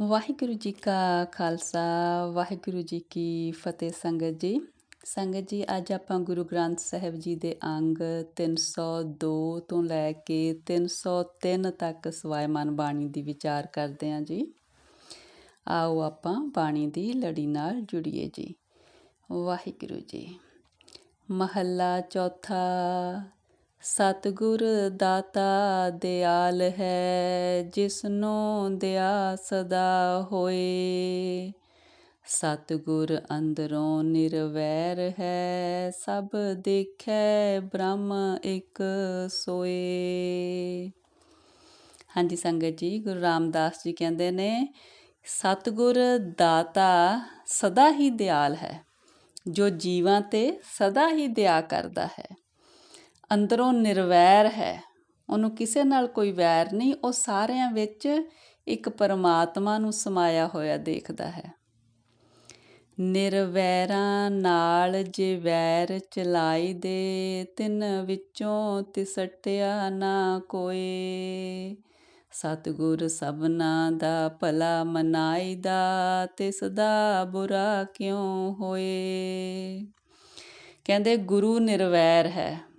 ਵਾਹਿਗੁਰੂ ਜੀ ਕਾ ਖਾਲਸਾ, ਵਾਹਿਗੁਰੂ ਜੀ ਕੀ ਫਤਿਹ ਸੰਗਤ ਜੀ। ਸੰਗਤ ਜੀ, ਅੱਜ ਆਪਾਂ ਗੁਰੂ ਗ੍ਰੰਥ ਸਾਹਿਬ ਜੀ ਦੇ ਅੰਗ 302 ਤੋਂ ਲੈ ਕੇ 303 ਤੱਕ ਸਵਾਇਮਾਨ ਬਾਣੀ ਦੀ ਵਿਚਾਰ ਕਰਦੇ ਹਾਂ ਜੀ। ਆਓ ਆਪਾਂ ਬਾਣੀ ਦੀ ਲੜੀ ਨਾਲ ਜੁੜੀਏ ਜੀ। ਵਾਹਿਗੁਰੂ ਜੀ, ਮਹੱਲਾ ਚੌਥਾ ਸਤਿਗੁਰ ਦਾਤਾ ਦਿਆਲ ਹੈ, ਜਿਸਨੂੰ ਦਿਆ ਸਦਾ ਹੋਏ। ਸਤਿਗੁਰ ਅੰਦਰੋਂ ਨਿਰਵੈਰ ਹੈ, ਸਭ ਦੇਖੈ ਬ੍ਰਹਮ ਇੱਕ ਸੋਏ। ਹਾਂਜੀ, ਸੰਗਤ ਜੀ, ਗੁਰੂ ਰਾਮਦਾਸ ਜੀ ਕਹਿੰਦੇ ਨੇ, ਸਤਿਗੁਰ ਦਾਤਾ ਸਦਾ ਹੀ ਦਿਆਲ ਹੈ, ਜੋ ਜੀਵਾਂ ਤੇ ਸਦਾ ਹੀ ਦਇਆ ਕਰਦਾ ਹੈ। ਅੰਦਰੋਂ ਨਿਰਵੈਰ ਹੈ। ਉਹਨੂੰ ਕਿਸੇ ਨਾਲ ਕੋਈ ਵੈਰ ਨਹੀਂ, ਉਹ ਸਾਰਿਆਂ ਵਿੱਚ ਇੱਕ ਪਰਮਾਤਮਾ ਨੂੰ ਸਮਾਇਆ ਹੋਇਆ ਦੇਖਦਾ ਹੈ। ਨਿਰਵੈਰਾਂ ਨਾਲ ਜੇ ਵੈਰ ਚਲਾਈ ਦੇ, ਤਿੰਨ ਵਿੱਚੋਂ ਤਿਸਟਿਆ ਨਾ ਕੋਏ। ਸਤਿਗੁਰ ਸਭਨਾ ਦਾ ਭਲਾ ਮਨਾਈਦਾ ਤਿਸ ਦਾ ਬੁਰਾ ਕਿਉਂ ਹੋਏ? ਕਹਿੰਦੇ ਗੁਰੂ ਨਿਰਵੈਰ ਹੈ।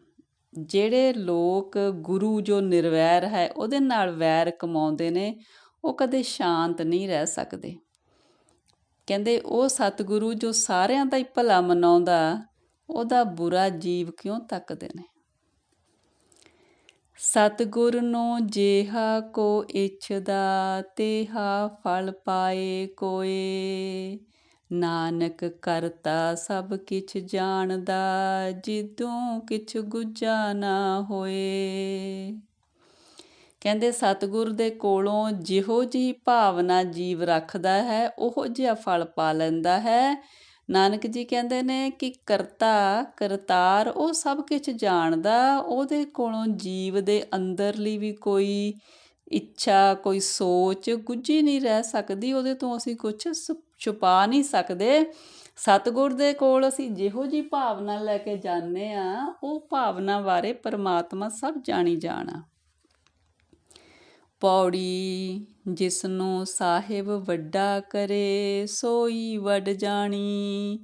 ਜਿਹੜੇ ਲੋਕ ਗੁਰੂ ਜੋ ਨਿਰਵੈਰ ਹੈ, ਉਹਦੇ ਨਾਲ ਵੈਰ ਕਮਾਉਂਦੇ ਨੇ, ਉਹ ਕਦੇ ਸ਼ਾਂਤ ਨਹੀਂ ਰਹਿ ਸਕਦੇ। ਕਹਿੰਦੇ, ਉਹ ਸਤਿਗੁਰੂ ਜੋ ਸਾਰਿਆਂ ਦਾ ਹੀ ਭਲਾ ਮਨਾਉਂਦਾ, ਉਹਦਾ ਬੁਰਾ ਜੀਵ ਕਿਉਂ ਤੱਕਦੇ ਨੇ? ਸਤਿਗੁਰ ਨੂੰ ਜੇਹਾ ਕੋ ਇਛਦਾ, ਤੇਹਾ ਫਲ ਪਾਏ ਕੋਏ। ਨਾਨਕ ਕਰਤਾ ਸਭ ਕਿਛ ਜਾਣਦਾ, ਜਿਦੋਂ ਕਿਛ ਗੁੱਜਾ ਨਾ ਹੋਏ। ਕਹਿੰਦੇ ਸਤਿਗੁਰ ਦੇ ਕੋਲੋਂ ਜਿਹੋ ਜੀ ਭਾਵਨਾ ਜੀਵ ਰੱਖਦਾ ਹੈ, ਉਹੋ ਜਿਹਾ ਫਲ ਪਾ ਲੈਂਦਾ ਹੈ। ਨਾਨਕ ਜੀ ਕਹਿੰਦੇ ਨੇ ਕਿ ਕਰਤਾ, ਕਰਤਾਰ, ਉਹ ਸਭ ਕੁਝ ਜਾਣਦਾ, ਉਹਦੇ ਕੋਲੋਂ ਜੀਵ ਦੇ ਅੰਦਰਲੀ ਵੀ ਕੋਈ ਇੱਛਾ, ਕੋਈ ਸੋਚ ਗੁੱਝੀ ਨਹੀਂ ਰਹਿ ਸਕਦੀ, ਉਹਦੇ ਤੋਂ ਅਸੀਂ ਕੁਝ ਛੁਪਾ ਨਹੀਂ ਸਕਦੇ। ਸਤਿਗੁਰ ਦੇ ਕੋਲ ਅਸੀਂ ਜਿਹੋ ਜੀ ਭਾਵਨਾ ਲੈ ਕੇ ਜਾਂਦੇ ਆ ਉਹ ਭਾਵਨਾ ਬਾਰੇ ਪਰਮਾਤਮਾ ਸਭ ਜਾਣੀ ਜਾਣਾ। ਪੌੜੀ ਜਿਸ ਨੂੰ ਸਾਹਿਬ ਵੱਡਾ ਕਰੇ, ਸੋਈ ਵੱਡ ਜਾਣੀ।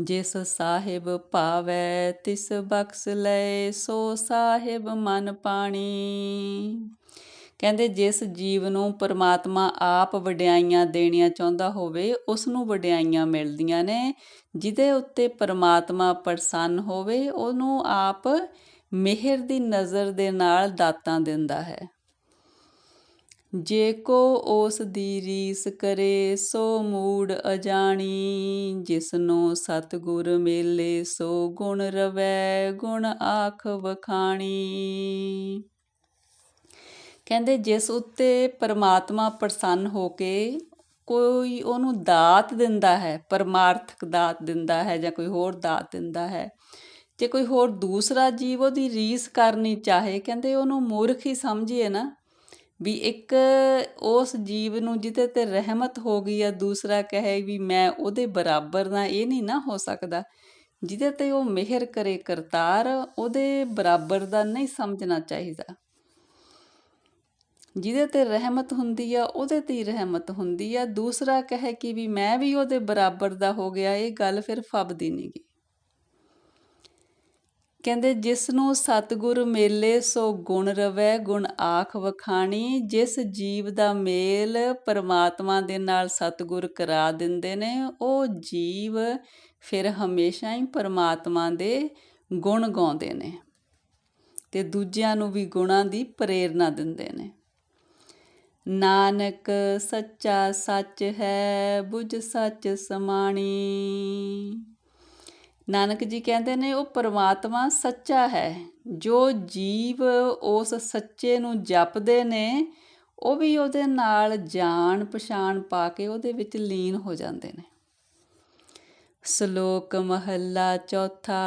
ਜਿਸ ਸਾਹਿਬ ਭਾਵੈ, ਤਿਸ ਬਖਸ ਲੈ ਸੋ ਸਾਹਿਬ ਮਨ ਪਾਣੀ। ਕਹਿੰਦੇ ਜਿਸ ਜੀਵ ਨੂੰ ਪਰਮਾਤਮਾ ਆਪ ਵਡਿਆਈਆਂ ਦੇਣੀਆਂ ਚਾਹੁੰਦਾ ਹੋਵੇ, ਉਸ ਨੂੰ ਵਡਿਆਈਆਂ ਮਿਲਦੀਆਂ ਨੇ। ਜਿਹਦੇ ਉੱਤੇ ਪਰਮਾਤਮਾ ਪ੍ਰਸੰਨ ਹੋਵੇ, ਉਹਨੂੰ ਆਪ ਮਿਹਰ ਦੀ ਨਜ਼ਰ ਦੇ ਨਾਲ ਦਾਤਾਂ ਦਿੰਦਾ ਹੈ। ਜੇ ਕੋ ਉਸ ਦੀ ਰੀਸ ਕਰੇ, ਸੋ ਮੂੜ ਅਜਾਣੀ। ਜਿਸ ਨੂੰ ਸਤਗੁਰ ਮੇਲੇ, ਸੋ ਗੁਣ ਰਵੈ, ਗੁਣ ਆਖ ਵਖਾਣੀ। ਕਹਿੰਦੇ ਜਿਸ ਉੱਤੇ ਪਰਮਾਤਮਾ ਪ੍ਰਸੰਨ ਹੋ ਕੇ ਕੋਈ ਉਹਨੂੰ ਦਾਤ ਦਿੰਦਾ ਹੈ, ਪਰਮਾਰਥਕ ਦਾਤ ਦਿੰਦਾ ਹੈ ਜਾਂ ਕੋਈ ਹੋਰ ਦਾਤ ਦਿੰਦਾ ਹੈ, ਜੇ ਕੋਈ ਹੋਰ ਦੂਸਰਾ ਜੀਵ ਉਹਦੀ ਰੀਸ ਕਰਨੀ ਚਾਹੇ, ਕਹਿੰਦੇ ਉਹਨੂੰ ਮੂਰਖ ਹੀ ਸਮਝੀਏ ਨਾ, ਵੀ ਇੱਕ ਉਸ ਜੀਵ ਨੂੰ ਜਿਹਦੇ ਤੇ ਰਹਿਮਤ ਹੋ ਗਈ ਆ, ਦੂਸਰਾ ਕਹੇ ਵੀ ਮੈਂ ਉਹਦੇ ਬਰਾਬਰ ਦਾ, ਇਹ ਨਹੀਂ ਨਾ ਹੋ ਸਕਦਾ, ਜਿਹਦੇ ਤੇ ਉਹ ਮਿਹਰ ਕਰੇ ਕਰਤਾਰ, ਉਹਦੇ ਬਰਾਬਰ ਦਾ ਨਹੀਂ ਸਮਝਣਾ ਚਾਹੀਦਾ। ਜਿਹਦੇ ਤੇ ਰਹਿਮਤ ਹੁੰਦੀ ਆ, ਉਹਦੇ ਤੇ ਹੀ ਰਹਿਮਤ ਹੁੰਦੀ ਆ। ਦੂਸਰਾ ਕਹੇ ਕਿ ਵੀ ਮੈਂ ਵੀ ਉਹਦੇ ਬਰਾਬਰ ਦਾ ਹੋ ਗਿਆ, ਇਹ ਗੱਲ ਫਿਰ ਫਬਦੀ ਨਹੀਂਗੀ ਕਹਿੰਦੇ, ਜਿਸ ਨੂੰ ਸਤਗੁਰ ਮੇਲੇ ਸੋ ਗੁਣ ਰਵੈ, ਗੁਣ ਆਖ ਵਖਾਣੀ। ਜਿਸ ਜੀਵ ਦਾ ਮੇਲ ਪਰਮਾਤਮਾ ਦੇ ਨਾਲ ਸਤਗੁਰ ਕਰਾ ਦਿੰਦੇ ਨੇ, ਉਹ ਜੀਵ ਫਿਰ ਹਮੇਸ਼ਾ ਹੀ ਪਰਮਾਤਮਾ ਦੇ ਗੁਣ ਗਾਉਂਦੇ ਨੇ ਤੇ ਦੂਜਿਆਂ ਨੂੰ ਵੀ ਗੁਣਾਂ ਦੀ ਪ੍ਰੇਰਣਾ ਦਿੰਦੇ ਨੇ। ਨਾਨਕ ਸੱਚਾ ਸੱਚ ਹੈ, ਬੁਝ ਸੱਚ ਸਮਾਣੀ। ਨਾਨਕ ਜੀ ਕਹਿੰਦੇ ਨੇ, ਉਹ ਪਰਮਾਤਮਾ ਸੱਚਾ ਹੈ। ਜੋ ਜੀਵ ਉਸ ਸੱਚੇ ਨੂੰ ਜਪਦੇ ਨੇ, ਉਹ ਵੀ ਉਹਦੇ ਨਾਲ ਜਾਣ ਪਛਾਣ ਪਾ ਕੇ ਉਹਦੇ ਵਿੱਚ ਲੀਨ ਹੋ ਜਾਂਦੇ ਨੇ। ਸ਼ਲੋਕ ਮਹੱਲਾ ਚੌਥਾ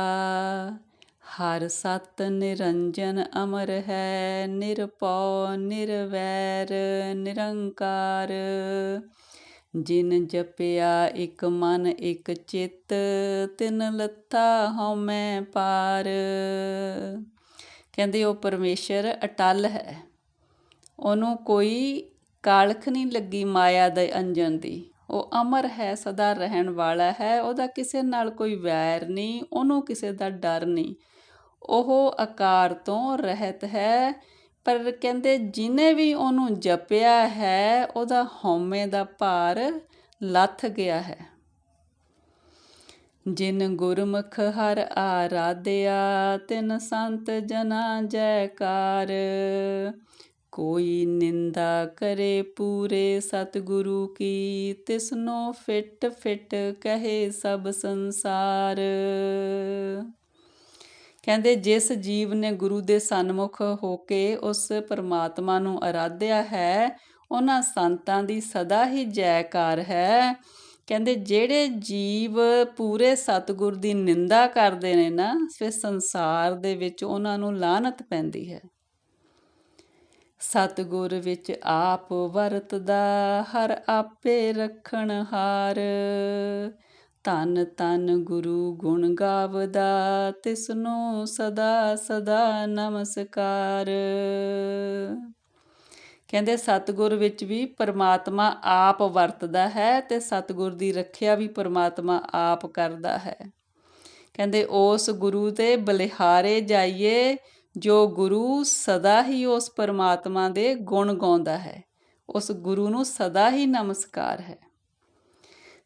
ਹਰ ਸਤ ਨਿਰੰਜਨ ਅਮਰ ਹੈ ਨਿਰਪਉ ਨਿਰਵੈਰ, ਨਿਰੰਕਾਰ। ਜਿਨ ਜਪਿਆ ਇੱਕ ਮਨ, ਇੱਕ ਚਿੱਤ, ਤਿਨ ਲੱਥਾ ਹਉਮੈ ਪਾਰ। ਕਹਿੰਦੇ ਉਹ ਪਰਮੇਸ਼ਰ ਅਟਲ ਹੈ। ਉਹਨੂੰ ਕੋਈ ਕਾਲਖ ਨਹੀਂ ਲੱਗੀ ਮਾਇਆ ਦੇ ਅੰਜਨ ਦੀ। ਉਹ ਅਮਰ ਹੈ, ਸਦਾ ਰਹਿਣ ਵਾਲਾ ਹੈ, ਉਹਦਾ ਕਿਸੇ ਨਾਲ ਕੋਈ ਵੈਰ ਨਹੀਂ, ਉਹਨੂੰ ਕਿਸੇ ਦਾ ਡਰ ਨਹੀਂ। ਉਹ ਆਕਾਰ ਤੋਂ ਰਹਿਤ ਹੈ। ਪਰ ਕਹਿੰਦੇ ਜਿਨੇ ਵੀ ਉਹਨੂੰ ਜਪਿਆ ਹੈ, ਉਹਦਾ ਹਉਮੈ ਦਾ ਭਾਰ ਲੱਥ ਗਿਆ ਹੈ। ਜਿਨ ਗੁਰਮੁਖ ਹਰ ਆਰਾਧਿਆ, ਤਿਨ ਸੰਤ ਜਨਾ ਜੈਕਾਰ। ਕੋਈ ਨਿੰਦਾ ਕਰੇ ਪੂਰੇ ਸਤਿਗੁਰੂ ਕੀ, ਤਿਸਨੋ ਫਿਟ ਫਿਟ ਕਹੇ ਸਭ ਸੰਸਾਰ। ਕਹਿੰਦੇ ਜਿਸ ਜੀਵ ਨੇ ਗੁਰੂ ਦੇ ਸਨਮੁਖ ਹੋ ਕੇ ਉਸ ਪਰਮਾਤਮਾ ਨੂੰ ਅਰਾਧਿਆ ਹੈ, ਉਹਨਾਂ ਸੰਤਾਂ ਦੀ ਸਦਾ ਹੀ ਜੈਕਾਰ ਹੈ। ਕਹਿੰਦੇ ਜਿਹੜੇ ਜੀਵ ਪੂਰੇ ਸਤਿਗੁਰ ਦੀ ਨਿੰਦਾ ਕਰਦੇ ਨੇ ਨਾ, ਫਿਰ ਸੰਸਾਰ ਦੇ ਵਿੱਚ ਉਹਨਾਂ ਨੂੰ ਲਾਨਤ ਪੈਂਦੀ ਹੈ। ਸਤਿਗੁਰ ਵਿੱਚ ਆਪ ਵਰਤਦਾ, ਹਰ ਆਪੇ ਰੱਖਣ ਹਾਰ। ਤਨ ਤਨ ਗੁਰੂ ਗੁਣ ਗਾਵਦਾ, ਤਿਸਨੂੰ ਸਦਾ ਸਦਾ ਨਮਸਕਾਰ। ਕਹਿੰਦੇ ਸਤਿਗੁਰ ਵਿੱਚ ਵੀ ਪਰਮਾਤਮਾ ਆਪ ਵਰਤਦਾ ਹੈ ਤੇ ਸਤਿਗੁਰ ਦੀ ਰੱਖਿਆ ਵੀ ਪਰਮਾਤਮਾ ਆਪ ਕਰਦਾ ਹੈ। ਕਹਿੰਦੇ ਉਸ ਗੁਰੂ ਤੇ ਬਲਿਹਾਰੇ ਜਾਈਏ, ਜੋ ਗੁਰੂ ਸਦਾ ਹੀ ਉਸ ਪਰਮਾਤਮਾ ਦੇ ਗੁਣ ਗਾਉਂਦਾ ਹੈ। ਉਸ ਗੁਰੂ ਨੂੰ ਸਦਾ ਹੀ ਨਮਸਕਾਰ ਹੈ।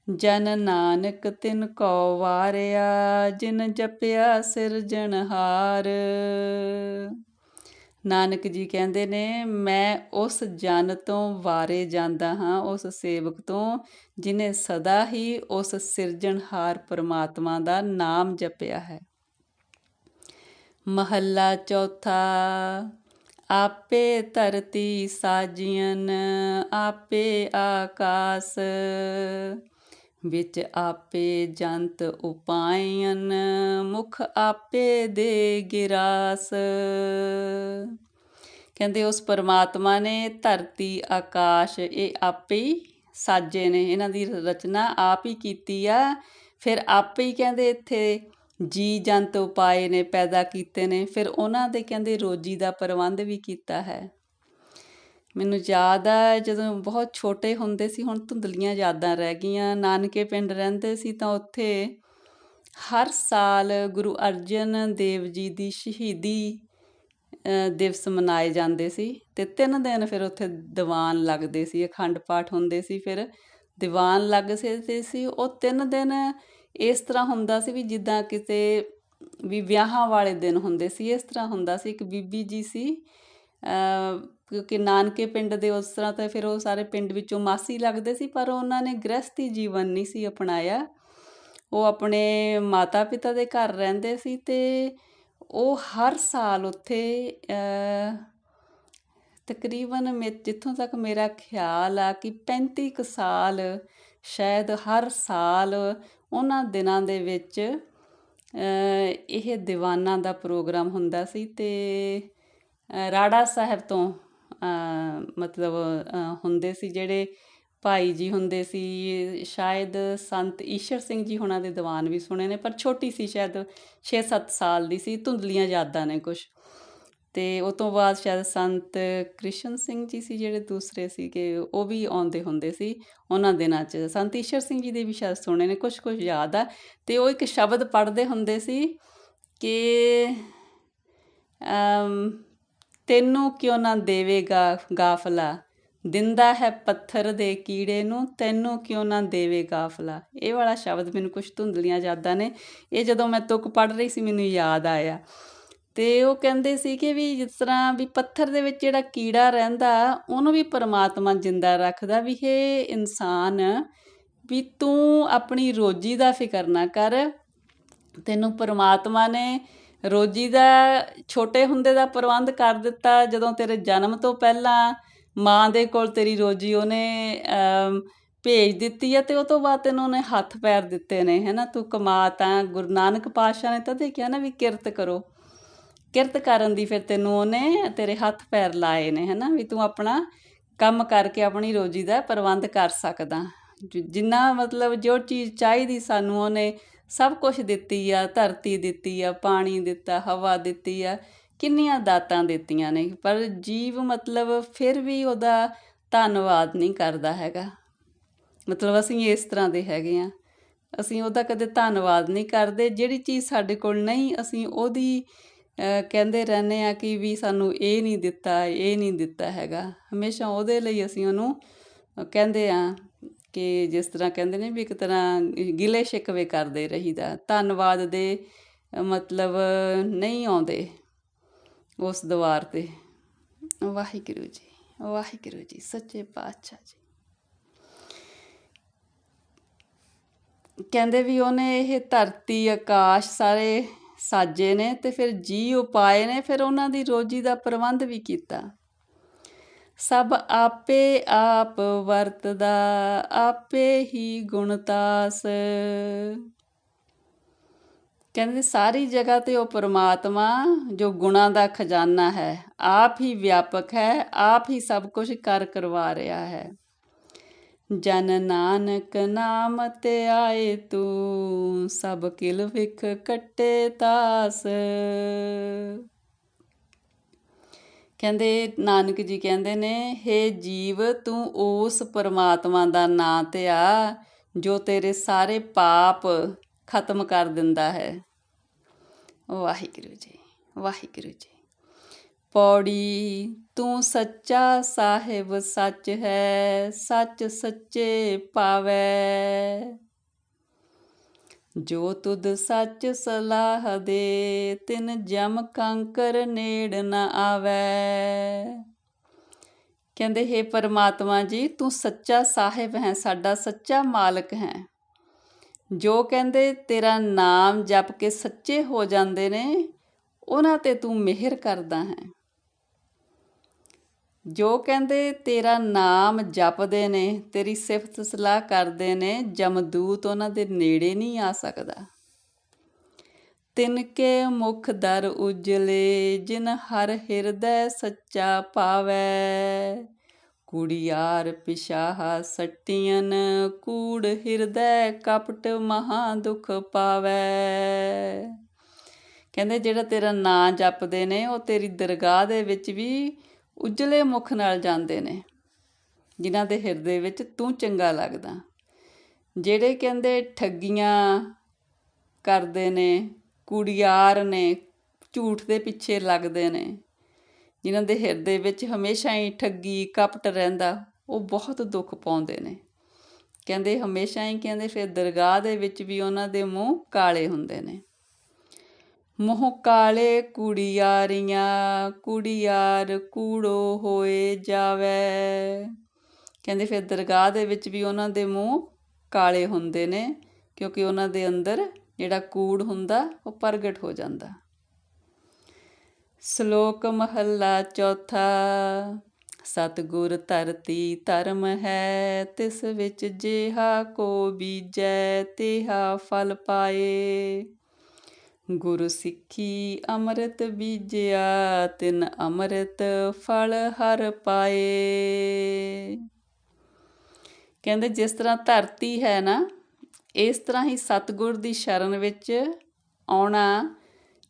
ਜਨ ਨਾਨਕ ਤਿਨ ਕੋ ਵਾਰਿਆ, ਜਿਨ ਜਪਿਆ ਸਿਰਜਣਹਾਰ ਨਾਨਕ ਜੀ ਕਹਿੰਦੇ ਨੇ, ਮੈਂ ਉਸ ਜਨ ਤੋਂ ਵਾਰੇ ਜਾਂਦਾ ਹਾਂ, ਉਸ ਸੇਵਕ ਤੋਂ, ਜਿਨੇ ਸਦਾ ਹੀ ਉਸ ਸਿਰਜਣਹਾਰ ਪਰਮਾਤਮਾ ਦਾ ਨਾਮ ਜਪਿਆ ਹੈ। ਮਹੱਲਾ ਚੌਥਾ, ਆਪੇ ਧਰਤੀ ਸਾਜੀਆਂ ਆਪੇ ਆਕਾਸ। ਵਿੱਚ ਆਪੇ ਜੰਤ ਉਪਾਇਨ, ਮੁਖ ਆਪੇ ਦੇ ਗਿਰਾਸ। ਕਹਿੰਦੇ ਉਸ ਪਰਮਾਤਮਾ ਨੇ ਧਰਤੀ, ਆਕਾਸ਼, ਇਹ ਆਪੇ ਹੀ ਸਾਜੇ ਨੇ। ਇਹਨਾਂ ਦੀ ਰਚਨਾ ਆਪ ਹੀ ਕੀਤੀ ਆ। ਫਿਰ ਆਪੇ ਹੀ ਕਹਿੰਦੇ ਇੱਥੇ ਜੀ ਜੰਤ ਉਪਾਏ ਨੇ, ਪੈਦਾ ਕੀਤੇ ਨੇ। ਫਿਰ ਉਹਨਾਂ ਦੇ ਕਹਿੰਦੇ ਰੋਜੀ ਦਾ ਪ੍ਰਬੰਧ ਵੀ ਕੀਤਾ ਹੈ। ਮੈਨੂੰ ਯਾਦ ਆ, ਜਦੋਂ ਬਹੁਤ ਛੋਟੇ ਹੁੰਦੇ ਸੀ, ਹੁਣ ਧੁੰਦਲੀਆਂ ਯਾਦਾਂ ਰਹਿ ਗਈਆਂ। ਨਾਨਕੇ ਪਿੰਡ ਰਹਿੰਦੇ ਸੀ ਤਾਂ ਉੱਥੇ ਹਰ ਸਾਲ ਗੁਰੂ ਅਰਜਨ ਦੇਵ ਜੀ ਦੀ ਸ਼ਹੀਦੀ ਦਿਵਸ ਮਨਾਏ ਜਾਂਦੇ ਸੀ ਤੇ ਤਿੰਨ ਦਿਨ ਫਿਰ ਉੱਥੇ ਦੀਵਾਨ ਲੱਗਦੇ ਸੀ, ਅਖੰਡ ਪਾਠ ਹੁੰਦੇ ਸੀ, ਫਿਰ ਦੀਵਾਨ ਲੱਗਦੇ ਸੀ। ਉਹ ਤਿੰਨ ਦਿਨ ਇਸ ਤਰ੍ਹਾਂ ਹੁੰਦਾ ਸੀ ਵੀ ਜਿੱਦਾਂ ਕਿਤੇ ਵੀ ਵਿਆਹਾਂ ਵਾਲੇ ਦਿਨ ਹੁੰਦੇ ਸੀ, ਇਸ ਤਰ੍ਹਾਂ ਹੁੰਦਾ ਸੀ। ਇੱਕ ਬੀਬੀ ਜੀ ਸੀ ਕਿਉਂਕਿ ਨਾਨਕੇ ਪਿੰਡ ਦੇ ਉਸ ਤਰ੍ਹਾਂ ਤਾਂ ਫਿਰ ਉਹ ਸਾਰੇ ਪਿੰਡ ਵਿੱਚੋਂ ਮਾਸੀ ਲੱਗਦੇ ਸੀ, ਪਰ ਉਹਨਾਂ ਨੇ ਗ੍ਰਸਤੀ ਜੀਵਨ ਨਹੀਂ ਸੀ ਅਪਣਾਇਆ। ਉਹ ਆਪਣੇ ਮਾਤਾ ਪਿਤਾ ਦੇ ਘਰ ਰਹਿੰਦੇ ਸੀ ਤੇ ਉਹ ਹਰ ਸਾਲ ਉੱਥੇ ਤਕਰੀਬਨ ਮੇ, ਜਿੱਥੋਂ ਤੱਕ ਮੇਰਾ ਖਿਆਲ ਆ ਕਿ 35 ਕੁ ਸਾਲ, ਸ਼ਾਇਦ ਹਰ ਸਾਲ ਉਹਨਾਂ ਦਿਨਾਂ ਦੇ ਵਿੱਚ ਇਹ ਦੀਵਾਨਾਂ ਦਾ ਪ੍ਰੋਗਰਾਮ ਹੁੰਦਾ ਸੀ ਤੇ ਰਾੜਾ ਸਾਹਿਬ ਤੋਂ ਮਤਲਬ ਹੁੰਦੇ ਸੀ ਜਿਹੜੇ ਭਾਈ ਜੀ ਹੁੰਦੇ ਸੀ, ਸ਼ਾਇਦ ਸੰਤ ਈਸ਼ਰ ਸਿੰਘ ਜੀ ਹੁਣਾਂ ਦੇ ਦੀਵਾਨ ਵੀ ਸੁਣੇ ਨੇ, ਪਰ ਛੋਟੀ ਸੀ ਸ਼ਾਇਦ 6-7 ਸਾਲ ਦੀ ਸੀ, ਧੁੰਦਲੀਆਂ ਯਾਦਾਂ ਨੇ ਕੁਝ ਤੇ ਉਸ ਤੋਂ ਬਾਅਦ ਸ਼ਾਇਦ ਸੰਤ ਕ੍ਰਿਸ਼ਨ ਸਿੰਘ ਜੀ ਸੀ ਜਿਹੜੇ ਦੂਸਰੇ ਸੀਗੇ, ਉਹ ਵੀ ਆਉਂਦੇ ਹੁੰਦੇ ਸੀ ਉਹਨਾਂ ਦਿਨਾਂ 'ਚ। ਸੰਤ ਈਸ਼ਰ ਸਿੰਘ ਜੀ ਦੇ ਵੀ ਸ਼ਾਇਦ ਸੁਣੇ ਨੇ ਕੁਝ ਕੁਝ ਯਾਦ ਆ। ਤੇ ਉਹ ਇੱਕ ਸ਼ਬਦ ਪੜ੍ਹਦੇ ਹੁੰਦੇ ਸੀ ਕਿ ਤੈਨੂੰ ਕਿਉਂ ਨਾ ਦੇਵੇਗਾ ਗਾਫਲਾ? ਦਿੰਦਾ ਹੈ ਪੱਥਰ ਦੇ ਕੀੜੇ ਨੂੰ, ਤੈਨੂੰ ਕਿਉਂ ਨਾ ਦੇਵੇ ਗਾਫਲਾ? ਇਹ ਵਾਲਾ ਸ਼ਬਦ ਮੈਨੂੰ ਕੁਝ ਧੁੰਦਲੀਆਂ ਯਾਦਾਂ ਨੇ। ਇਹ ਜਦੋਂ ਮੈਂ ਤੁਕ ਪੜ ਰਹੀ ਸੀ, ਮੈਨੂੰ ਯਾਦ ਆਇਆ। ਤੇ ਉਹ ਕਹਿੰਦੇ ਸੀ ਕਿ ਵੀ ਜਿਸ ਤਰ੍ਹਾਂ ਵੀ ਪੱਥਰ ਦੇ ਵਿੱਚ ਜਿਹੜਾ ਕੀੜਾ ਰਹਿੰਦਾ, ਉਹਨੂੰ ਵੀ ਪਰਮਾਤਮਾ ਜਿੰਦਾ ਰੱਖਦਾ ਵੀ ਇਹ ਇਨਸਾਨ, ਵੀ ਤੂੰ ਆਪਣੀ ਰੋਜੀ ਦਾ ਫਿਕਰ ਨਾ ਕਰ। ਤੈਨੂੰ ਪਰਮਾਤਮਾ ਨੇ ਰੋਜੀ ਦਾ ਛੋਟੇ ਹੁੰਦੇ ਦਾ ਪ੍ਰਬੰਧ ਕਰ ਦਿੱਤਾ ਜਦੋਂ ਤੇਰੇ ਜਨਮ ਤੋਂ ਪਹਿਲਾਂ ਮਾਂ ਦੇ ਕੋਲ ਤੇਰੀ ਰੋਜੀ ਉਹਨੇ ਭੇਜ ਦਿੱਤੀ ਹੈ ਤੇ ਉਹ ਤੋਂ ਬਾਅਦ ਤੈਨੂੰ ਉਹਨੇ ਹੱਥ ਪੈਰ ਦਿੱਤੇ ਨੇ ਹੈਨਾ ਤੂੰ ਕਮਾ ਤਾਂ ਗੁਰੂ ਨਾਨਕ ਪਾਤਸ਼ਾਹ ਨੇ ਤਾਂ ਦੇਖਿਆ ਨਾ ਵੀ ਕਿਰਤ ਕਰੋ। ਕਿਰਤ ਕਰਨ ਦੀ ਫਿਰ ਤੈਨੂੰ ਉਹਨੇ ਤੇਰੇ ਹੱਥ ਪੈਰ ਲਾਏ ਨੇ ਹੈਨਾ ਵੀ ਤੂੰ ਆਪਣਾ ਕੰਮ ਕਰਕੇ ਆਪਣੀ ਰੋਜੀ ਦਾ ਪ੍ਰਬੰਧ ਕਰ ਸਕਦਾ। ਜਿੰਨਾ ਮਤਲਬ ਜੋ ਚੀਜ਼ ਚਾਹੀਦੀ ਸਾਨੂੰ ਉਹਨੇ ਸਭ ਕੁਝ ਦਿੱਤੀ ਆ, ਧਰਤੀ ਦਿੱਤੀ ਆ, ਪਾਣੀ ਦਿੱਤਾ, ਹਵਾ ਦਿੱਤੀ ਆ, ਕਿੰਨੀਆਂ ਦਾਤਾਂ ਦਿੱਤੀਆਂ ਨੇ। ਪਰ ਜੀਵ ਮਤਲਬ ਫਿਰ ਵੀ ਉਹਦਾ ਧੰਨਵਾਦ ਨਹੀਂ ਕਰਦਾ ਹੈਗਾ। ਮਤਲਬ ਅਸੀਂ ਇਸ ਤਰ੍ਹਾਂ ਦੇ ਹੈਗੇ ਆ। ਅਸੀਂ ਉਹਦਾ ਕਦੇ ਧੰਨਵਾਦ ਨਹੀਂ ਕਰਦੇ। ਜਿਹੜੀ ਚੀਜ਼ ਸਾਡੇ ਕੋਲ ਨਹੀਂ, ਅਸੀਂ ਉਹਦੀ ਕਹਿੰਦੇ ਰਹਿੰਦੇ ਆ ਕਿ ਵੀ ਸਾਨੂੰ ਇਹ ਨਹੀਂ ਦਿੱਤਾ, ਇਹ ਨਹੀਂ ਦਿੱਤਾ ਹੈਗਾ। ਹਮੇਸ਼ਾ ਉਹਦੇ ਲਈ ਅਸੀਂ ਉਹਨੂੰ ਕਹਿੰਦੇ ਆ ਕਿ ਜਿਸ ਤਰ੍ਹਾਂ ਕਹਿੰਦੇ ਨੇ ਵੀ ਇੱਕ ਤਰ੍ਹਾਂ ਗਿਲੇ ਸ਼ਿਕਵੇ ਕਰਦੇ ਰਹੀਦਾ, ਧੰਨਵਾਦ ਦੇ ਮਤਲਬ ਨਹੀਂ ਆਉਂਦੇ ਉਸ ਦੁਆਰ ਤੇ। ਵਾਹਿਗੁਰੂ ਜੀ ਵਾਹਿਗੁਰੂ ਜੀ, ਸੱਚੇ ਪਾਤਸ਼ਾਹ ਜੀ। ਕਹਿੰਦੇ ਵੀ ਉਹਨੇ ਇਹ ਧਰਤੀ, ਆਕਾਸ਼ ਸਾਰੇ ਸਾਜੇ ਨੇ ਤੇ ਫਿਰ ਜੀ ਉਪਾਏ ਨੇ, ਫਿਰ ਉਹਨਾਂ ਦੀ ਰੋਜੀ ਦਾ ਪ੍ਰਬੰਧ ਵੀ ਕੀਤਾ। ਸਭ ਆਪੇ ਆਪ ਵਰਤਦਾ, ਆਪੇ ਹੀ ਗੁਣਤਾਸ ਕਹਿੰਦੇ ਸਾਰੀ ਜਗ੍ਹਾ ਤੇ ਉਹ ਪ੍ਰਮਾਤਮਾ, ਜੋ ਗੁਣਾਂ ਦਾ ਖਜ਼ਾਨਾ ਹੈ, ਆਪ ਹੀ ਵਿਆਪਕ ਹੈ, ਆਪ ਹੀ ਸਭ ਕੁਝ ਕਰ ਕਰਵਾ ਰਿਹਾ ਹੈ। ਜਨ ਨਾਨਕ ਨਾਮ ਤੇ ਆਏ ਤੂੰ, ਸਭ ਕਿਲ ਵਿਖ ਕੱਟੇ ਤਾਸ। ਕਹਿੰਦੇ, ਨਾਨਕ ਜੀ ਕਹਿੰਦੇ ਨੇ हे ਜੀਵ, ਤੂੰ ਉਸ ਪਰਮਾਤਮਾ ਦਾ ਨਾਂ ਤੇ ਆ, ਜੋ ਤੇਰੇ ਸਾਰੇ ਪਾਪ ਖਤਮ ਕਰ ਦਿੰਦਾ ਹੈ। ਵਾਹਿਗੁਰੂ ਜੀ ਵਾਹਿਗੁਰੂ ਜੀ। ਪੌੜੀ, ਤੂੰ ਸੱਚਾ ਸਾਹਿਬ ਸੱਚ ਹੈ, ਸੱਚ ਸੱਚੇ ਪਾਵੈ। ਜੋ ਤੁਧ ਸੱਚ ਸਲਾਹ ਦੇ, ਤਿਨ ਜਮ ਕੰਕਰ ਨੇੜ ਨਾ ਆਵੈ। ਕਹਿੰਦੇ, ਹੈ ਪਰਮਾਤਮਾ ਜੀ, ਤੂੰ ਸੱਚਾ ਸਾਹਿਬ ਹੈ, ਸਾਡਾ ਸੱਚਾ ਮਾਲਕ ਹੈ। ਜੋ ਕਹਿੰਦੇ, ਤੇਰਾ ਨਾਮ ਜਪ ਕੇ ਸੱਚੇ ਹੋ ਜਾਂਦੇ ਨੇ, ਉਹਨਾਂ ਤੇ ਤੂੰ ਮਿਹਰ ਕਰਦਾ ਹੈ। ਜੋ ਕਹਿੰਦੇ, ਤੇਰਾ ਨਾਮ ਜਪਦੇ ਨੇ, ਤੇਰੀ ਸਿਫਤ ਸਲਾਹ ਕਰਦੇ ਨੇ, ਜਮਦੂਤ ਉਹਨਾਂ ਦੇ ਨੇੜੇ ਨਹੀਂ ਆ ਸਕਦਾ। ਤਿਨ ਕੇ ਮੁਖ ਦਰ ਉਜਲੇ, ਜਿਨ ਹਰ ਹਿਰਦੈ ਸੱਚਾ ਪਾਵੈ। ਕੁੜੀਆਰ ਪਿਸ਼ਾਹ ਸੱਟੀਆਂ ਕੂੜ ਹਿਰਦੈ ਕਪਟ ਮਹਾ ਦੁਖ ਪਾਵੈ। ਕਹਿੰਦੇ, ਜਿਹੜਾ ਤੇਰਾ ਨਾਂ ਜਪਦੇ ਨੇ, ਉਹ ਤੇਰੀ ਦਰਗਾਹ ਦੇ ਵਿੱਚ ਵੀ ਉਜਲੇ ਮੁਖ ਨਾਲ ਜਾਂਦੇ ਨੇ, ਜਿਨ੍ਹਾਂ ਦੇ ਹਿਰਦੇ ਵਿੱਚ ਤੂੰ ਚੰਗਾ ਲੱਗਦਾ। ਜਿਹੜੇ ਕਹਿੰਦੇ ਠੱਗੀਆਂ ਕਰਦੇ ਨੇ, ਕੁੜੀਆਰ ਨੇ, ਝੂਠ ਦੇ ਪਿੱਛੇ ਲੱਗਦੇ ਨੇ, ਜਿਨ੍ਹਾਂ ਦੇ ਹਿਰਦੇ ਵਿੱਚ ਹਮੇਸ਼ਾ ਹੀ ਠੱਗੀ ਕਪਟ ਰਹਿੰਦਾ, ਉਹ ਬਹੁਤ ਦੁੱਖ ਪਾਉਂਦੇ ਨੇ। ਕਹਿੰਦੇ ਹਮੇਸ਼ਾ ਹੀ ਕਹਿੰਦੇ ਫਿਰ ਦਰਗਾਹ ਦੇ ਵਿੱਚ ਵੀ ਉਹਨਾਂ ਦੇ ਮੂੰਹ ਕਾਲੇ ਹੁੰਦੇ ਨੇ। ਮੋਹ ਕਾਲੇ ਕੁੜੀਆਰੀਆਂ, ਕੁੜੀਆਰ ਕੂੜੋ ਹੋਏ ਜਾਵੇ। ਕਹਿੰਦੇ ਫਿਰ ਦਰਗਾਹ ਦੇ ਵਿੱਚ ਵੀ ਉਹਨਾਂ ਦੇ ਮੂੰਹ ਕਾਲੇ ਹੁੰਦੇ ਨੇ, ਕਿਉਂਕਿ ਉਹਨਾਂ ਦੇ ਅੰਦਰ ਜਿਹੜਾ ਕੂੜ ਹੁੰਦਾ, ਉਹ ਪ੍ਰਗਟ ਹੋ ਜਾਂਦਾ। ਸ਼ਲੋਕ ਮਹੱਲਾ ਚੌਥਾ, ਸਤਗੁਰ ਧਰਤੀ ਧਰਮ ਹੈ, ਤਿਸ ਵਿੱਚ ਜਿਹਾ ਕੋ ਬੀਜੈ, ਤਿਹਾ ਫਲ ਪਾਏ। ਗੁਰ ਸਿੱਖੀ ਅੰਮ੍ਰਿਤ ਬੀਜਿਆ, ਤਿਨ ਅੰਮ੍ਰਿਤ ਫਲ ਹਰ ਪਾਏ। ਕਹਿੰਦੇ ਜਿਸ ਤਰ੍ਹਾਂ ਧਰਤੀ ਹੈ ਨਾ, ਇਸ ਤਰ੍ਹਾਂ ਹੀ ਸਤਗੁਰ ਦੀ ਸ਼ਰਨ ਵਿੱਚ ਆਉਣਾ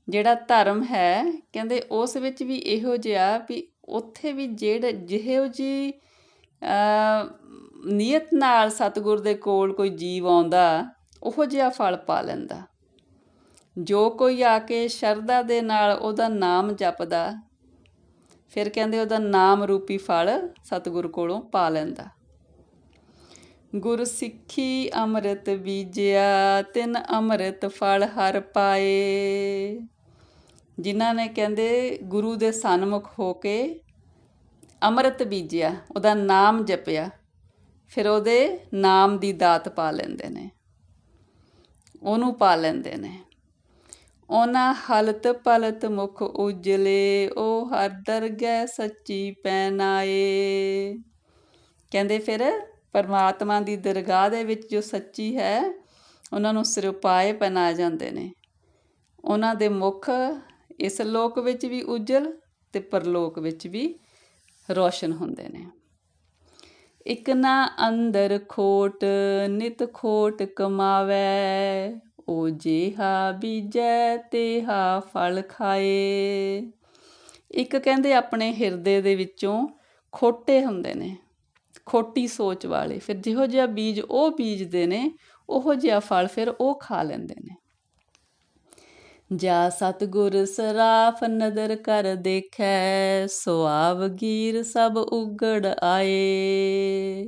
ਜਿਹੜਾ ਧਰਮ ਹੈ, ਕਹਿੰਦੇ ਉਸ ਵਿੱਚ ਵੀ ਇਹੋ ਜਿਹਾ ਵੀ ਉੱਥੇ ਵੀ ਜਿਹੜੇ ਜਿਹੋ ਜੀ ਨੀਅਤ ਨਾਲ ਸਤਗੁਰ ਦੇ ਕੋਲ ਕੋਈ ਜੀਵ ਆਉਂਦਾ, ਉਹੋ ਜਿਹਾ ਫਲ ਪਾ ਲੈਂਦਾ। ਜੋ ਕੋਈ ਆ ਕੇ ਸ਼ਰਧਾ ਦੇ ਨਾਲ ਉਹਦਾ ਨਾਮ ਜਪਦਾ, ਫਿਰ ਕਹਿੰਦੇ ਉਹਦਾ ਨਾਮ ਰੂਪੀ ਫਲ ਸਤਿਗੁਰ ਕੋਲੋਂ ਪਾ ਲੈਂਦਾ। ਗੁਰ ਸਿੱਖੀ ਅੰਮ੍ਰਿਤ ਬੀਜਿਆ, ਤਿੰਨ ਅੰਮ੍ਰਿਤ ਫਲ ਹਰ ਪਾਏ। ਜਿਨ੍ਹਾਂ ਨੇ ਕਹਿੰਦੇ ਗੁਰੂ ਦੇ ਸਨਮੁਖ ਹੋ ਕੇ ਅੰਮ੍ਰਿਤ ਬੀਜਿਆ, ਉਹਦਾ ਨਾਮ ਜਪਿਆ, ਫਿਰ ਉਹਦੇ ਨਾਮ ਦੀ ਦਾਤ ਪਾ ਲੈਂਦੇ ਨੇ। ਉਹਨੂੰ ਪਾ ਲੈਂਦੇ ਨੇ। ਉਹਨਾਂ ਹਲਤ ਪਲਤ ਮੁਖ ਉਜਲੇ, ਉਹ ਹਰ ਦਰਗਹਿ ਸੱਚੀ ਪੈਨਾਏ ਕਹਿੰਦੇ ਫਿਰ ਪਰਮਾਤਮਾ ਦੀ ਦਰਗਾਹ ਦੇ ਵਿੱਚ ਜੋ ਸੱਚੀ ਹੈ, ਉਹਨਾਂ ਨੂੰ ਸਿਰਪਾਏ ਪਹਿਨਾਏ ਜਾਂਦੇ ਨੇ। ਉਹਨਾਂ ਦੇ ਮੁਖ ਇਸ ਲੋਕ ਵਿੱਚ ਵੀ ਉਜਲ ਤੇ ਪਰਲੋਕ ਵਿੱਚ ਵੀ ਰੋਸ਼ਨ ਹੁੰਦੇ ਨੇ। ਇਕ ਨਾ ਅੰਦਰ ਖੋਟ, ਨਿਤ ਖੋਟ ਕਮਾਵੇ। ਓ ਜਿਹਾ ਬੀਜੈ ਤੇਹਾ ਫਲ ਖਾਏ। ਇੱਕ ਕਹਿੰਦੇ ਆਪਣੇ ਹਿਰਦੇ ਦੇ ਵਿੱਚੋਂ ਖੋਟੇ ਹੁੰਦੇ ਨੇ, ਖੋਟੀ ਸੋਚ ਵਾਲੇ। ਫਿਰ ਜਿਹੋ ਜਿਹਾ ਬੀਜ ਉਹ ਬੀਜਦੇ ਨੇ, ਉਹੋ ਜਿਹਾ ਫਲ ਫਿਰ ਉਹ ਖਾ ਲੈਂਦੇ ਨੇ। ਜਾ ਸਤਗੁਰ ਸਰਾਫ ਨਦਰ ਕਰ ਦੇਖੈ, ਸੁਆਵ ਗੀਰ ਸਭ ਉਗੜ ਆਏ।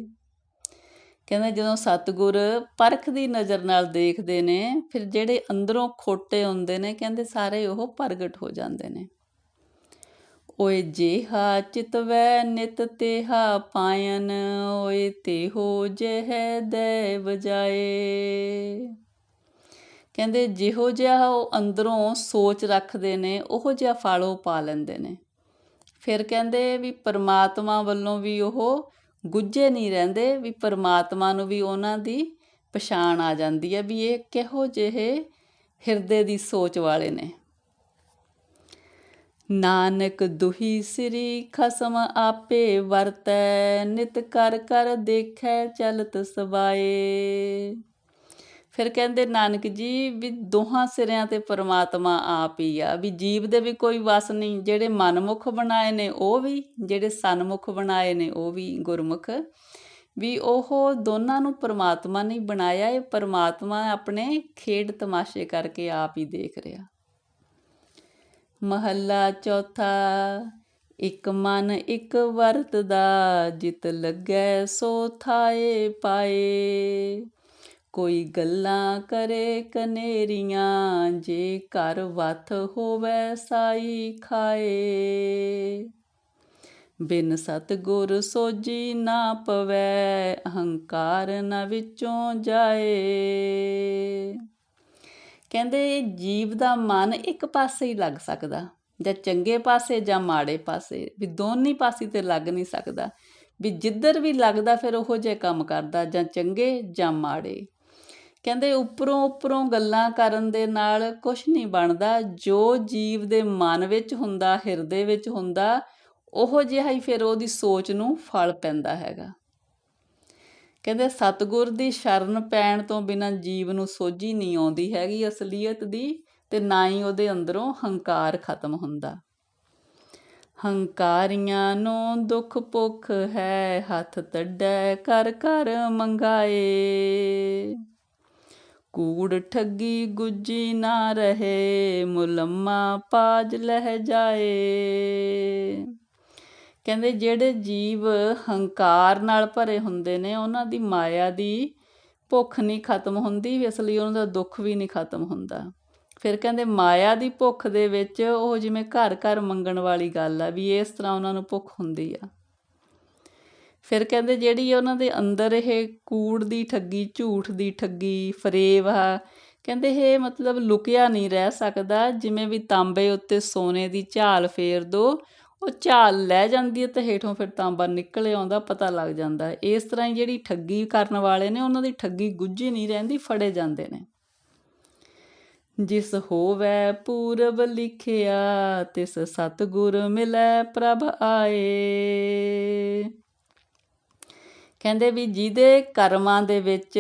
ਕਹਿੰਦੇ ਜਦੋਂ ਸਤਿਗੁਰ ਪਰਖ ਦੀ ਨਜ਼ਰ ਨਾਲ ਦੇਖਦੇ ਨੇ, ਫਿਰ ਜਿਹੜੇ ਅੰਦਰੋਂ ਖੋਟੇ ਹੁੰਦੇ ਨੇ, ਕਹਿੰਦੇ ਸਾਰੇ ਉਹ ਪ੍ਰਗਟ ਹੋ ਜਾਂਦੇ ਨੇ। ਓਏ ਜੇਹਾ ਚਿਤਵੈ ਨਿਤ ਤੇਹਾ ਪਾਇਨ, ਓਏ ਤੇਹੋ ਜਹ ਦੇ ਵਜਾਏ ਕਹਿੰਦੇ ਜਿਹੋ ਜਿਹਾ ਉਹ ਅੰਦਰੋਂ ਸੋਚ ਰੱਖਦੇ ਨੇ, ਉਹੋ ਜਿਹਾ ਫਲ ਉਹ ਪਾ ਲੈਂਦੇ ਨੇ। ਫਿਰ ਕਹਿੰਦੇ ਵੀ ਪਰਮਾਤਮਾ ਵੱਲੋਂ ਵੀ ਉਹ ਗੁੱਝੇ ਨਹੀਂ ਰਹਿੰਦੇ, ਵੀ ਪਰਮਾਤਮਾ ਨੂੰ ਵੀ ਉਹਨਾਂ ਦੀ ਪਛਾਣ ਆ ਜਾਂਦੀ ਹੈ, ਵੀ ਇਹ ਕਿਹੋ ਜਿਹੇ ਹਿਰਦੇ ਦੀ ਸੋਚ ਵਾਲੇ ਨੇ। ਨਾਨਕ ਦੁਹੀ ਸ੍ਰੀ ਖਸਮ ਆਪੇ ਵਰਤੈ, ਨਿਤ ਕਰ ਕਰ ਦੇਖੈ ਚਲਤ ਸਬਾਏ ਫਿਰ ਕਹਿੰਦੇ, ਨਾਨਕ ਜੀ, ਵੀ ਦੋਹਾਂ ਸਿਰਿਆਂ ਤੇ ਪਰਮਾਤਮਾ ਆਪ ਹੀ ਆ। ਵੀ ਜੀਵ ਦੇ ਵੀ ਕੋਈ ਵਸ ਨਹੀਂ, ਜਿਹੜੇ ਮਨਮੁਖ ਬਣਾਏ ਨੇ ਉਹ ਵੀ, ਜਿਹੜੇ ਸਨਮੁਖ ਬਣਾਏ ਨੇ ਉਹ ਵੀ ਗੁਰਮੁਖ। ਵੀ ਉਹ ਦੋਨਾਂ ਨੂੰ ਪਰਮਾਤਮਾ ਨੇ ਬਣਾਇਆ, ਇਹ ਪਰਮਾਤਮਾ ਆਪਣੇ ਖੇਡ ਤਮਾਸ਼ੇ ਕਰਕੇ ਆਪ ਹੀ ਦੇਖ ਰਿਹਾ। ਮਹੱਲਾ ਚੌਥਾ, ਇੱਕ ਮਨ, ਇੱਕ ਵਰਤ ਦਾ ਜਿਤ ਲੱਗੈ ਸੋ ਥਾਏ ਪਾਏ। ਕੋਈ ਗੱਲਾਂ ਕਰੇ ਕਨੇਰੀਆਂ, ਜੇ ਘਰ ਵਥ ਹੋਵੇ ਸਾਈ ਖਾਏ। ਬਿਨ ਸਤਗੁਰ ਸੋਜੀ ਨਾ ਪਵੈ, ਅਹੰਕਾਰ ਨਾ ਵਿੱਚੋਂ ਜਾਏ। ਕਹਿੰਦੇ ਜੀਵ ਦਾ ਮਨ ਇੱਕ ਪਾਸੇ ਹੀ ਲੱਗ ਸਕਦਾ, ਜਾਂ ਚੰਗੇ ਪਾਸੇ ਜਾਂ ਮਾੜੇ ਪਾਸੇ, ਵੀ ਦੋਨੀ ਪਾਸੇ ਤੇ ਲੱਗ ਨਹੀਂ ਸਕਦਾ। ਵੀ ਜਿੱਧਰ ਵੀ ਲੱਗਦਾ, ਫਿਰ ਉਹੋ ਜੇ ਕੰਮ ਕਰਦਾ, ਜਾਂ ਚੰਗੇ ਜਾਂ ਮਾੜੇ। ਕਹਿੰਦੇ ਉੱਪਰੋਂ ਉੱਪਰੋਂ ਗੱਲਾਂ ਕਰਨ ਦੇ ਨਾਲ ਕੁਝ ਨਹੀਂ ਬਣਦਾ, ਜੋ ਜੀਵ ਦੇ ਮਨ ਵਿੱਚ ਹੁੰਦਾ, ਹਿਰਦੇ ਵਿੱਚ ਹੁੰਦਾ, ਉਹ ਜਿਹਾ ਹੀ ਫਿਰ ਉਹਦੀ ਸੋਚ ਨੂੰ ਫਲ ਪੈਂਦਾ ਹੈਗਾ। ਕਹਿੰਦੇ ਸਤਗੁਰ ਦੀ ਸ਼ਰਨ ਪੈਣ ਤੋਂ ਬਿਨਾਂ ਜੀਵ ਨੂੰ ਸੋਝੀ ਨਹੀਂ ਆਉਂਦੀ ਹੈਗੀ ਅਸਲੀਅਤ ਦੀ ਤੇ ਨਾ ਹੀ ਉਹਦੇ ਅੰਦਰੋਂ ਹੰਕਾਰ ਖਤਮ ਹੁੰਦਾ। ਹੰਕਾਰੀਆਂ ਨੂੰ ਦੁੱਖ ਭੁੱਖ ਹੈ, ਹੱਥ ਤੱਡੈ ਕਰ ਕਰ ਮੰਗਾਏ। ਕੂੜ ਠੱਗੀ ਗੁੱਜੀ ਨਾ ਰਹੇ, ਮੁਲੰਮਾ ਪਾਜ ਲਹਿ ਜਾਏ। ਕਹਿੰਦੇ ਜਿਹੜੇ ਜੀਵ ਹੰਕਾਰ ਨਾਲ ਭਰੇ ਹੁੰਦੇ ਨੇ, ਉਹਨਾਂ ਦੀ ਮਾਇਆ ਦੀ ਭੁੱਖ ਨਹੀਂ ਖਤਮ ਹੁੰਦੀ, ਇਸ ਲਈ ਉਹਨਾਂ ਦਾ ਦੁੱਖ ਵੀ ਨਹੀਂ ਖਤਮ ਹੁੰਦਾ। ਫਿਰ ਕਹਿੰਦੇ ਮਾਇਆ ਦੀ ਭੁੱਖ ਦੇ ਵਿੱਚ ਉਹ ਜਿਵੇਂ ਘਰ ਘਰ ਮੰਗਣ ਵਾਲੀ ਗੱਲ ਆ, ਵੀ ਇਸ ਤਰ੍ਹਾਂ ਉਹਨਾਂ ਨੂੰ ਭੁੱਖ ਹੁੰਦੀ ਆ। ਫਿਰ ਕਹਿੰਦੇ ਜਿਹੜੀ ਉਹਨਾਂ ਦੇ ਅੰਦਰ ਇਹ ਕੂੜ ਦੀ ਠੱਗੀ, ਝੂਠ ਦੀ ਠੱਗੀ, ਫਰੇਬ ਆ, ਕਹਿੰਦੇ ਇਹ ਮਤਲਬ ਲੁਕਿਆ ਨਹੀਂ ਰਹਿ ਸਕਦਾ। ਜਿਵੇਂ ਵੀ ਤਾਂਬੇ ਉੱਤੇ ਸੋਨੇ ਦੀ ਝਾਲ ਫੇਰ ਦੋ, ਉਹ ਝਾਲ ਲੈ ਜਾਂਦੀ ਹੈ ਤੇ ਹੇਠੋਂ ਫਿਰ ਤਾਂਬਾ ਨਿਕਲ ਆਉਂਦਾ, ਪਤਾ ਲੱਗ ਜਾਂਦਾ। ਇਸ ਤਰ੍ਹਾਂ ਹੀ ਜਿਹੜੀ ਠੱਗੀ ਕਰਨ ਵਾਲੇ ਨੇ, ਉਹਨਾਂ ਦੀ ਠੱਗੀ ਗੁੱਝੀ ਨਹੀਂ ਰਹਿੰਦੀ, ਫੜੇ ਜਾਂਦੇ ਨੇ। ਜਿਸ ਹੋਵੇ ਪੂਰਬ ਲਿਖਿਆ, ਤਿਸ ਸਤਗੁਰ ਮਿਲੈ ਪ੍ਰਭ ਆਏ। ਕਹਿੰਦੇ ਵੀ ਜਿਹਦੇ ਕਰਮਾਂ ਦੇ ਵਿੱਚ,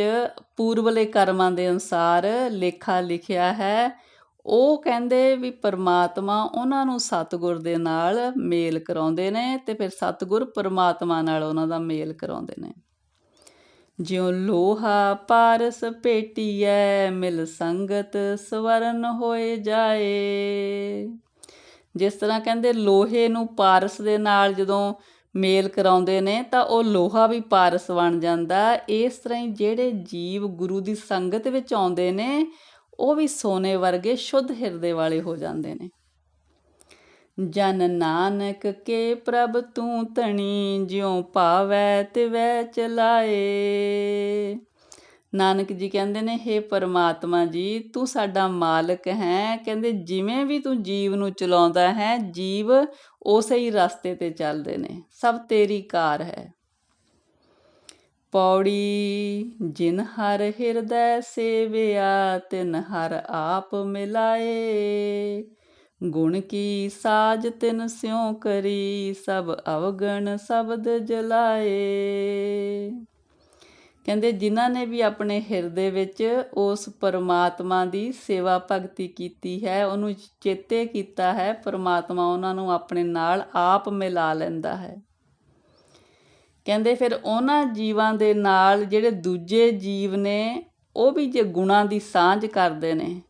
ਪੂਰਵਲੇ ਕਰਮਾਂ ਦੇ ਅਨੁਸਾਰ ਲੇਖਾ ਲਿਖਿਆ ਹੈ, ਉਹ ਕਹਿੰਦੇ ਵੀ ਪਰਮਾਤਮਾ ਉਹਨਾਂ ਨੂੰ ਸਤਗੁਰ ਦੇ ਨਾਲ ਮੇਲ ਕਰਾਉਂਦੇ ਨੇ ਤੇ ਫਿਰ ਸਤਗੁਰ ਪਰਮਾਤਮਾ ਨਾਲ ਉਹਨਾਂ ਦਾ ਮੇਲ ਕਰਾਉਂਦੇ ਨੇ। ਜਿਉ ਲੋਹਾ ਪਾਰਸ ਭੇਟੀਐ, ਮਿਲ ਸੰਗਤ ਸਵਰਨ ਹੋਏ ਜਾਏ। ਜਿਸ ਤਰ੍ਹਾਂ ਕਹਿੰਦੇ ਲੋਹੇ ਨੂੰ ਪਾਰਸ ਦੇ ਨਾਲ ਜਦੋਂ ਮੇਲ ਕਰਾਉਂਦੇ ਨੇ, ਤਾਂ ਉਹ ਲੋਹਾ ਵੀ ਪਾਰਸ ਬਣ ਜਾਂਦਾ। ਇਸ ਤਰ੍ਹਾਂ ਹੀ ਜਿਹੜੇ ਜੀਵ ਗੁਰੂ ਦੀ ਸੰਗਤ ਵਿੱਚ ਆਉਂਦੇ ਨੇ, ਉਹ ਵੀ ਸੋਨੇ ਵਰਗੇ ਸ਼ੁੱਧ ਹਿਰਦੇ ਵਾਲੇ ਹੋ ਜਾਂਦੇ ਨੇ। ਜਨ ਨਾਨਕ ਕੇ ਪ੍ਰਭ ਤੂੰ ਤਣੀ ਜਿਉ ਭਾਵੈ ਤਿਵੈ ਚਲਾਏ। ਨਾਨਕ ਜੀ ਕਹਿੰਦੇ ਨੇ हे ਪਰਮਾਤਮਾ ਜੀ, ਤੂੰ ਸਾਡਾ ਮਾਲਕ ਹੈ। ਕਹਿੰਦੇ, ਜਿਵੇਂ ਵੀ ਤੂੰ ਜੀਵ ਨੂੰ ਚਲਾਉਂਦਾ ਹੈ, ਜੀਵ ਉਸੇ ਹੀ ਰਸਤੇ ਤੇ ਚੱਲਦੇ ਨੇ। ਸਭ ਤੇਰੀ ਕਾਰ ਹੈ। ਪੌੜੀ ਜਿਨ ਹਰ ਹਿਰਦੈ ਸੇਵਿਆ, ਤਿਨ ਹਰ ਆਪ ਮਿਲਾਏ। ਗੁਣ ਕੀ ਸਾਜ ਤਿਨ ਸਿਉ ਕਰੀ, ਸਭ ਅਵਗਣ ਸ਼ਬਦ ਜਲਾਏ। ਕਹਿੰਦੇ ਜਿਨ੍ਹਾਂ ਨੇ ਵੀ ਆਪਣੇ ਹਿਰਦੇ ਵਿੱਚ ਉਸ ਪਰਮਾਤਮਾ ਦੀ ਸੇਵਾ ਭਗਤੀ ਕੀਤੀ ਹੈ, ਉਹਨੂੰ ਚੇਤੇ ਕੀਤਾ ਹੈ, ਪਰਮਾਤਮਾ ਉਹਨਾਂ ਨੂੰ ਆਪਣੇ ਨਾਲ ਆਪ ਮਿਲਾ ਲੈਂਦਾ ਹੈ। ਕਹਿੰਦੇ ਫਿਰ ਉਹਨਾਂ ਜੀਵਾਂ ਦੇ ਨਾਲ ਜਿਹੜੇ ਦੂਜੇ ਜੀਵ ਨੇ, ਉਹ ਵੀ ਜੇ ਗੁਣਾਂ ਦੀ ਸਾਂਝ ਕਰਦੇ ਨੇ,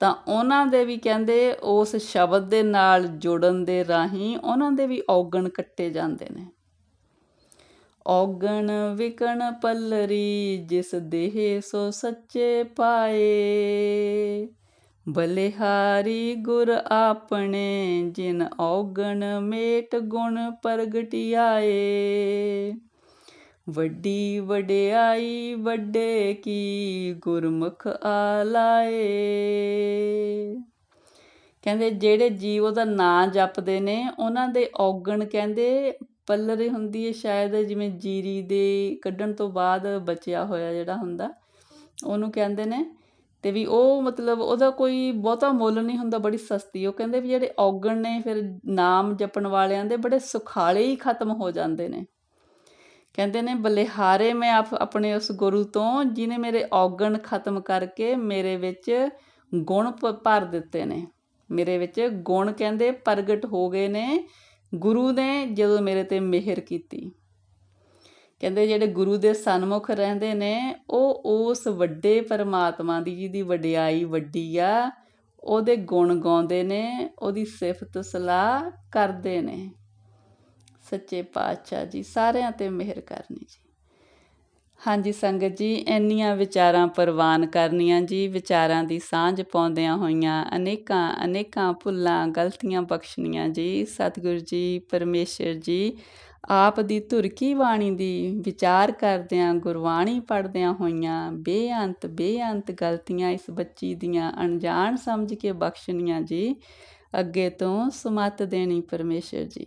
ਤਾਂ ਉਹਨਾਂ ਦੇ ਵੀ ਕਹਿੰਦੇ ਉਸ ਸ਼ਬਦ ਦੇ ਨਾਲ ਜੁੜਨ ਦੇ ਰਾਹੀਂ ਉਹਨਾਂ ਦੇ ਵੀ ਔਗਣ ਕੱਟੇ ਜਾਂਦੇ ਨੇ। ਔਗਣ ਵਿਕਣ ਪੱਲਰੀ, ਜਿਸ ਦੇਹ ਸੋ ਸੱਚੇ ਪਾਏ। ਬਲਿਹਾਰੀ ਗੁਰ ਆਪਣੇ, ਜਿਨ ਔਗਣ ਮੇਟ ਗੁਣ ਪ੍ਰਗਟਿਆਏ। ਵੱਡੀ ਵਡਿਆਈ ਵੱਡੇ ਕੀ ਗੁਰਮੁਖ ਆਲਾਏ। ਕਹਿੰਦੇ ਜਿਹੜੇ ਜੀਵ ਉਹਦਾ ਨਾਂ ਜਪਦੇ ਨੇ, ਉਹਨਾਂ ਦੇ ਔਗਣ ਕਹਿੰਦੇ ਪੱਲਰੇ ਹੁੰਦੀ ਹੈ ਸ਼ਾਇਦ, ਜਿਵੇਂ ਜੀਰੀ ਦੇ ਕੱਢਣ ਤੋਂ ਬਾਅਦ ਬਚਿਆ ਹੋਇਆ ਜਿਹੜਾ ਹੁੰਦਾ, ਉਹਨੂੰ ਕਹਿੰਦੇ ਨੇ। ਤੇ ਵੀ ਉਹ ਮਤਲਬ ਉਹਦਾ ਕੋਈ ਬਹੁਤਾ ਮੁੱਲ ਨਹੀਂ ਹੁੰਦਾ, ਬੜੀ ਸਸਤੀ। ਉਹ ਕਹਿੰਦੇ ਵੀ ਜਿਹੜੇ ਔਗਣ ਨੇ, ਫਿਰ ਨਾਮ ਜਪਣ ਵਾਲਿਆਂ ਦੇ ਬੜੇ ਸੁਖਾਲੇ ਹੀ ਖਤਮ ਹੋ ਜਾਂਦੇ ਨੇ। ਕਹਿੰਦੇ ਨੇ, ਬਲਿਹਾਰੇ ਮੈਂ ਆਪ ਆਪਣੇ ਉਸ ਗੁਰੂ ਤੋਂ ਜਿਨੇ ਮੇਰੇ ਔਗਣ ਖਤਮ ਕਰਕੇ ਮੇਰੇ ਵਿੱਚ ਗੁਣ ਭਰ ਦਿੱਤੇ ਨੇ। ਮੇਰੇ ਵਿੱਚ ਗੁਣ ਕਹਿੰਦੇ ਪ੍ਰਗਟ ਹੋ ਗਏ ਨੇ। ਗੁਰੂ ਨੇ ਜਦੋਂ ਮੇਰੇ ਤੇ ਮਿਹਰ ਕੀਤੀ। ਕਹਿੰਦੇ ਜਿਹੜੇ ਗੁਰੂ ਦੇ ਸਨਮੁਖ ਰਹਿੰਦੇ ਨੇ, ਉਹ ਉਸ ਵੱਡੇ ਪਰਮਾਤਮਾ ਦੀ, ਜਿਹਦੀ ਵਡਿਆਈ ਵੱਡੀ ਆ, ਉਹਦੇ ਗੁਣ ਗਾਉਂਦੇ ਨੇ, ਉਹਦੀ ਸਿਫਤ ਸਲਾਹ ਕਰਦੇ ਨੇ। ਸੱਚੇ ਪਾਤਸ਼ਾਹ ਜੀ, ਸਾਰਿਆਂ ਤੇ ਮਿਹਰ ਕਰਨੀ ਜੀ। ਹਾਂਜੀ ਸੰਗਤ ਜੀ, ਇੰਨੀਆਂ ਵਿਚਾਰਾਂ ਪ੍ਰਵਾਨ ਕਰਨੀਆਂ ਜੀ, ਵਿਚਾਰਾਂ ਦੀ ਸਾਂਝ ਪਾਉਂਦਿਆਂ ਹੋਈਆਂ ਅਨੇਕਾਂ ਅਨੇਕਾਂ ਭੁੱਲਾਂ, ਗਲਤੀਆਂ ਬਖਸ਼ਣੀਆਂ ਜੀ, ਸਤਿਗੁਰੂ ਜੀ, ਪਰਮੇਸ਼ਰ ਜੀ, ਆਪ ਦੀ ਧੁਰਕੀ ਬਾਣੀ ਦੀ ਵਿਚਾਰ ਕਰਦਿਆਂ, ਗੁਰਬਾਣੀ ਪੜਦਿਆਂ ਹੋਈਆਂ ਬੇਅੰਤ ਬੇਅੰਤ ਗਲਤੀਆਂ ਇਸ ਬੱਚੀ ਦੀਆਂ ਅਣਜਾਣ ਸਮਝ ਕੇ ਬਖਸ਼ਣੀਆਂ ਜੀ, ਅੱਗੇ ਤੋਂ ਸਮਤ ਦੇਣੀ ਪਰਮੇਸ਼ਰ ਜੀ।